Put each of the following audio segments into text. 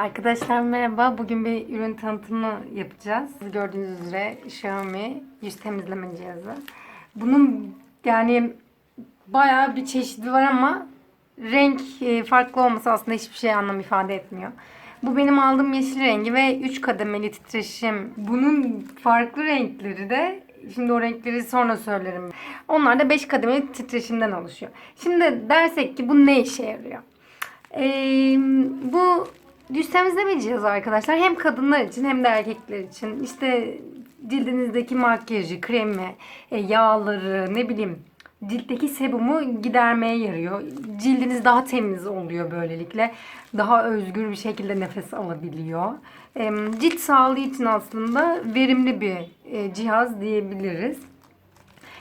Arkadaşlar merhaba. Bugün bir ürün tanıtımı yapacağız. Gördüğünüz üzere Xiaomi yüz temizleme cihazı. Bunun yani bayağı bir çeşidi var ama renk e, farklı olması aslında hiçbir şey anlam ifade etmiyor. Bu benim aldığım yeşil rengi ve 3 kademeli titreşim. Bunun farklı renkleri de Şimdi o renkleri sonra söylerim. Onlar da 5 kademeli titreşimden oluşuyor. Şimdi dersek ki bu ne işe yarıyor? Ee, bu yüz temizleme cihazı arkadaşlar hem kadınlar için hem de erkekler için işte cildinizdeki makyajı, kremi, e, yağları ne bileyim ciltteki sebumu gidermeye yarıyor. Cildiniz daha temiz oluyor böylelikle. Daha özgür bir şekilde nefes alabiliyor. E, cilt sağlığı için aslında verimli bir e, cihaz diyebiliriz.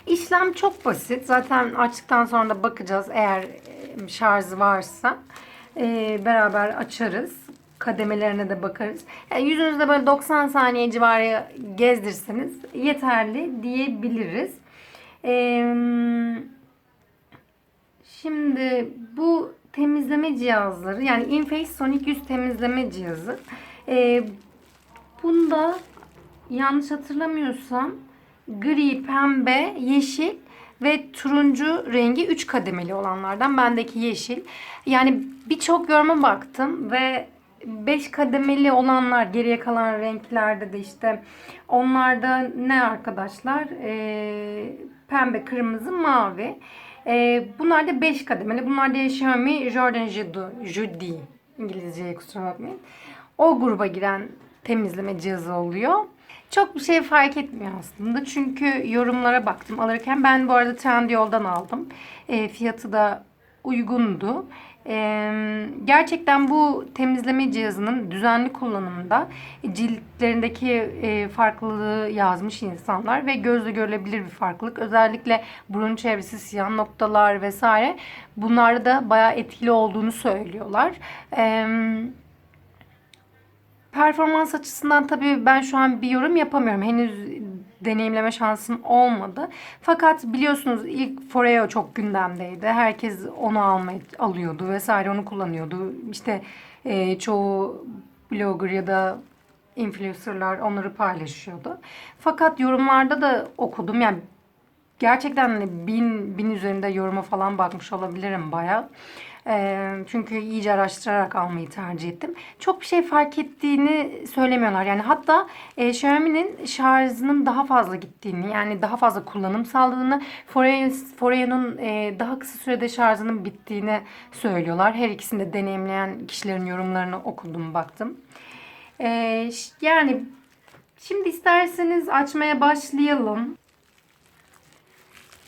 İşlem çok basit. Zaten açtıktan sonra da bakacağız eğer şarjı varsa beraber açarız. Kademelerine de bakarız. Yani yüzünüzde böyle 90 saniye civarı gezdirseniz yeterli diyebiliriz. Eee, şimdi bu temizleme cihazları yani Inface Sonic yüz temizleme cihazı. Eee, bunda yanlış hatırlamıyorsam gri, pembe, yeşil ve turuncu rengi 3 kademeli olanlardan. Bendeki yeşil. Yani birçok yoruma baktım ve 5 kademeli olanlar geriye kalan renklerde de işte onlarda ne arkadaşlar? Ee, pembe, kırmızı, mavi. Ee, bunlar da 5 kademeli. Bunlar da Xiaomi Jordan. Judy. İngilizceye kusura bakmayın. O gruba giren temizleme cihazı oluyor. Çok bir şey fark etmiyor aslında. Çünkü yorumlara baktım alırken. Ben bu arada Trendyol'dan aldım. E, fiyatı da uygundu. E, gerçekten bu temizleme cihazının düzenli kullanımında ciltlerindeki e, farklılığı yazmış insanlar ve gözle görülebilir bir farklılık. Özellikle burun çevresi, siyah noktalar vesaire bunlarda da bayağı etkili olduğunu söylüyorlar. Evet. Performans açısından tabii ben şu an bir yorum yapamıyorum. Henüz deneyimleme şansım olmadı. Fakat biliyorsunuz ilk Foreo çok gündemdeydi. Herkes onu almayı alıyordu vesaire onu kullanıyordu. İşte e, çoğu blogger ya da influencerlar onları paylaşıyordu. Fakat yorumlarda da okudum. Yani gerçekten hani bin, bin üzerinde yoruma falan bakmış olabilirim bayağı. Çünkü iyice araştırarak almayı tercih ettim. Çok bir şey fark ettiğini söylemiyorlar. Yani hatta e, Xiaomi'nin şarjının daha fazla gittiğini yani daha fazla kullanım sağladığını Foreo'nun e, daha kısa sürede şarjının bittiğini söylüyorlar. Her ikisini de deneyimleyen kişilerin yorumlarını okudum baktım. E, yani şimdi isterseniz açmaya başlayalım.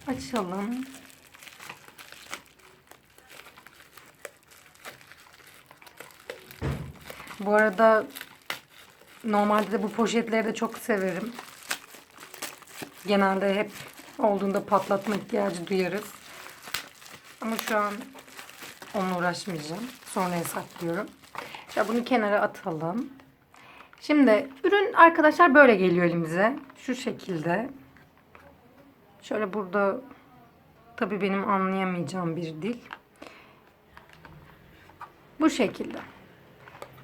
Açalım. Bu arada normalde de bu poşetleri de çok severim. Genelde hep olduğunda patlatma ihtiyacı duyarız. Ama şu an onunla uğraşmayacağım. Sonraya saklıyorum. Ya bunu kenara atalım. Şimdi ürün arkadaşlar böyle geliyor elimize. Şu şekilde. Şöyle burada tabii benim anlayamayacağım bir dil. Bu şekilde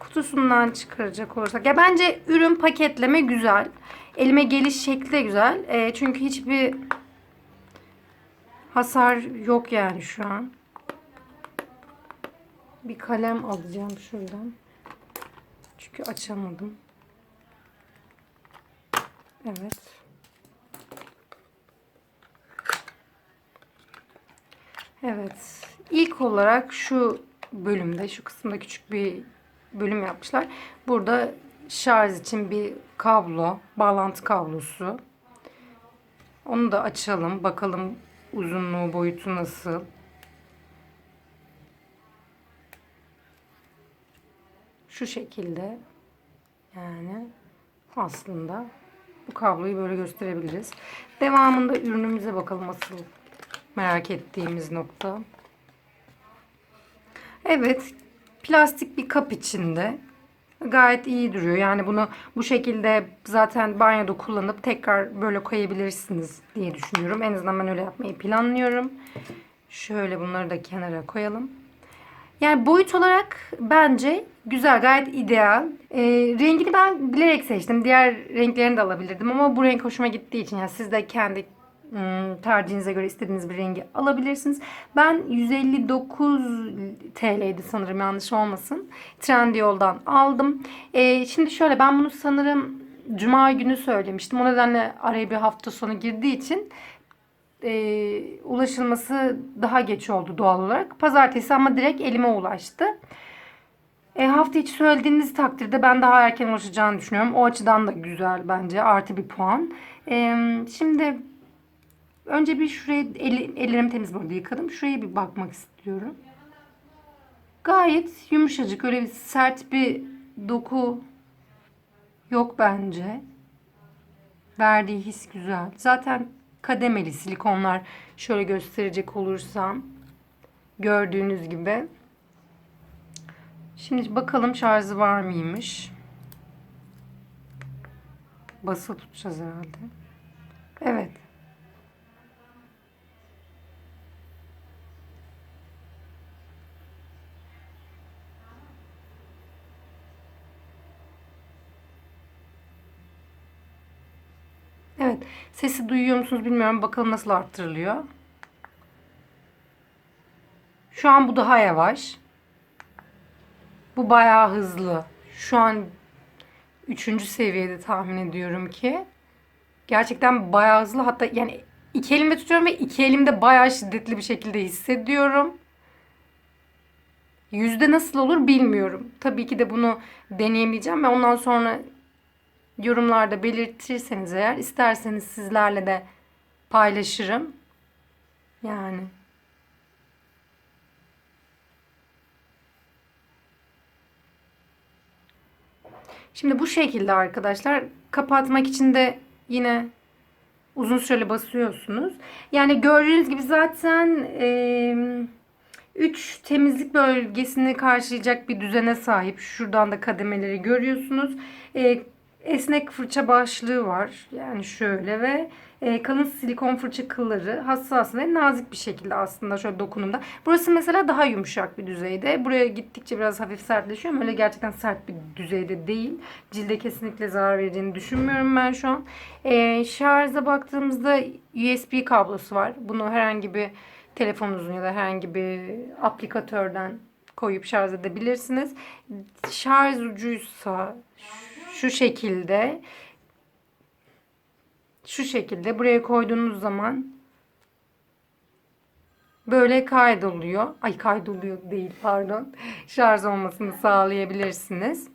kutusundan çıkaracak olursak. Ya bence ürün paketleme güzel. Elime geliş şekli de güzel. E, çünkü hiçbir hasar yok yani şu an. Bir kalem alacağım şuradan. Çünkü açamadım. Evet. Evet. İlk olarak şu bölümde, şu kısımda küçük bir bölüm yapmışlar. Burada şarj için bir kablo, bağlantı kablosu. Onu da açalım. Bakalım uzunluğu, boyutu nasıl. Şu şekilde. Yani aslında bu kabloyu böyle gösterebiliriz. Devamında ürünümüze bakalım asıl merak ettiğimiz nokta. Evet, plastik bir kap içinde. Gayet iyi duruyor. Yani bunu bu şekilde zaten banyoda kullanıp tekrar böyle koyabilirsiniz diye düşünüyorum. En azından ben öyle yapmayı planlıyorum. Şöyle bunları da kenara koyalım. Yani boyut olarak bence Güzel, gayet ideal. Ee, rengini ben bilerek seçtim. Diğer renklerini de alabilirdim ama bu renk hoşuma gittiği için yani siz de kendi tercihinize göre istediğiniz bir rengi alabilirsiniz. Ben 159 TL'ydi sanırım yanlış olmasın. Trendyol'dan aldım. Ee, şimdi şöyle ben bunu sanırım Cuma günü söylemiştim. O nedenle araya bir hafta sonu girdiği için e, ulaşılması daha geç oldu doğal olarak. Pazartesi ama direkt elime ulaştı. E, hafta içi söylediğiniz takdirde ben daha erken ulaşacağını düşünüyorum. O açıdan da güzel bence. Artı bir puan. E, şimdi önce bir şuraya eli, ellerimi temiz burada yıkadım. Şuraya bir bakmak istiyorum. Gayet yumuşacık. Öyle bir sert bir doku yok bence. Verdiği his güzel. Zaten kademeli silikonlar şöyle gösterecek olursam gördüğünüz gibi. Şimdi bakalım şarjı var mıymış? Basılı tutacağız herhalde. Evet. Evet. Sesi duyuyor musunuz bilmiyorum. Bakalım nasıl arttırılıyor. Şu an bu daha yavaş. Bu bayağı hızlı. Şu an üçüncü seviyede tahmin ediyorum ki. Gerçekten bayağı hızlı. Hatta yani iki elimde tutuyorum ve iki elimde bayağı şiddetli bir şekilde hissediyorum. Yüzde nasıl olur bilmiyorum. Tabii ki de bunu deneyimleyeceğim ve ondan sonra yorumlarda belirtirseniz eğer isterseniz sizlerle de paylaşırım. Yani. Şimdi bu şekilde arkadaşlar kapatmak için de yine uzun süreli basıyorsunuz. Yani gördüğünüz gibi zaten 3 temizlik bölgesini karşılayacak bir düzene sahip. Şuradan da kademeleri görüyorsunuz. E, esnek fırça başlığı var. Yani şöyle ve e, kalın silikon fırça kılları hassas ve nazik bir şekilde aslında şöyle dokunumda. Burası mesela daha yumuşak bir düzeyde. Buraya gittikçe biraz hafif sertleşiyor ama öyle gerçekten sert bir düzeyde değil. Cilde kesinlikle zarar vereceğini düşünmüyorum ben şu an. E, şarja baktığımızda USB kablosu var. Bunu herhangi bir telefonunuzun ya da herhangi bir aplikatörden koyup şarj edebilirsiniz. Şarj ucuysa şu şekilde şu şekilde buraya koyduğunuz zaman böyle kaydoluyor. Ay kaydoluyor değil pardon. Şarj olmasını sağlayabilirsiniz.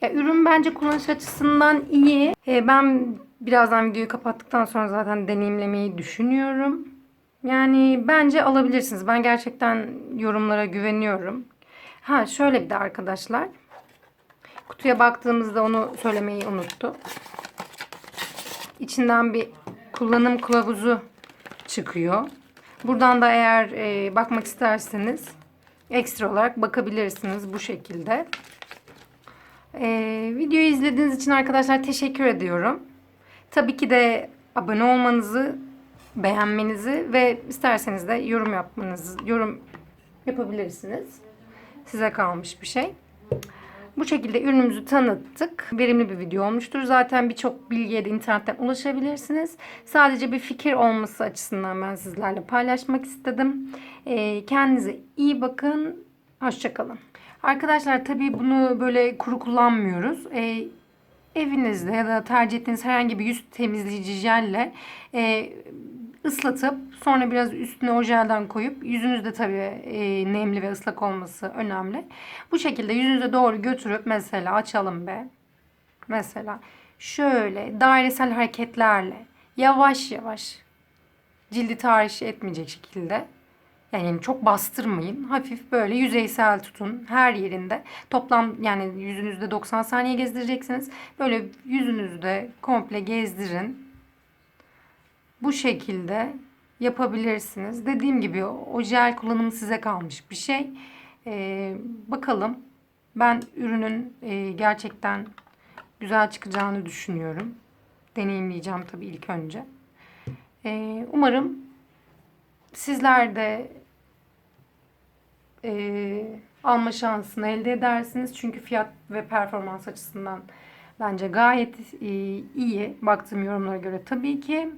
Ya ürün bence kullanış açısından iyi. E, ben birazdan videoyu kapattıktan sonra zaten deneyimlemeyi düşünüyorum. Yani bence alabilirsiniz. Ben gerçekten yorumlara güveniyorum. Ha şöyle bir de arkadaşlar. Kutuya baktığımızda onu söylemeyi unuttum. İçinden bir kullanım kılavuzu çıkıyor. Buradan da eğer e, bakmak isterseniz ekstra olarak bakabilirsiniz bu şekilde. E, videoyu izlediğiniz için arkadaşlar teşekkür ediyorum. Tabii ki de abone olmanızı, beğenmenizi ve isterseniz de yorum yapmanızı, yorum yapabilirsiniz. Size kalmış bir şey. Bu şekilde ürünümüzü tanıttık. Verimli bir video olmuştur. Zaten birçok bilgiye de internetten ulaşabilirsiniz. Sadece bir fikir olması açısından ben sizlerle paylaşmak istedim. Ee, kendinize iyi bakın. Hoşçakalın. Arkadaşlar tabii bunu böyle kuru kullanmıyoruz. Ee, evinizde ya da tercih ettiğiniz herhangi bir yüz temizleyici jelle e, ıslatıp sonra biraz üstüne o jelden koyup yüzünüzde tabii e, nemli ve ıslak olması önemli. Bu şekilde yüzünüze doğru götürüp mesela açalım be. Mesela şöyle dairesel hareketlerle yavaş yavaş cildi tahriş etmeyecek şekilde yani çok bastırmayın. Hafif böyle yüzeysel tutun her yerinde. Toplam yani yüzünüzde 90 saniye gezdireceksiniz. Böyle yüzünüzde komple gezdirin bu şekilde yapabilirsiniz. Dediğim gibi o jel kullanımı size kalmış bir şey. Ee, bakalım. Ben ürünün e, gerçekten güzel çıkacağını düşünüyorum. Deneyimleyeceğim tabii ilk önce. Ee, umarım sizler de e, alma şansını elde edersiniz. Çünkü fiyat ve performans açısından bence gayet e, iyi. Baktığım yorumlara göre tabii ki.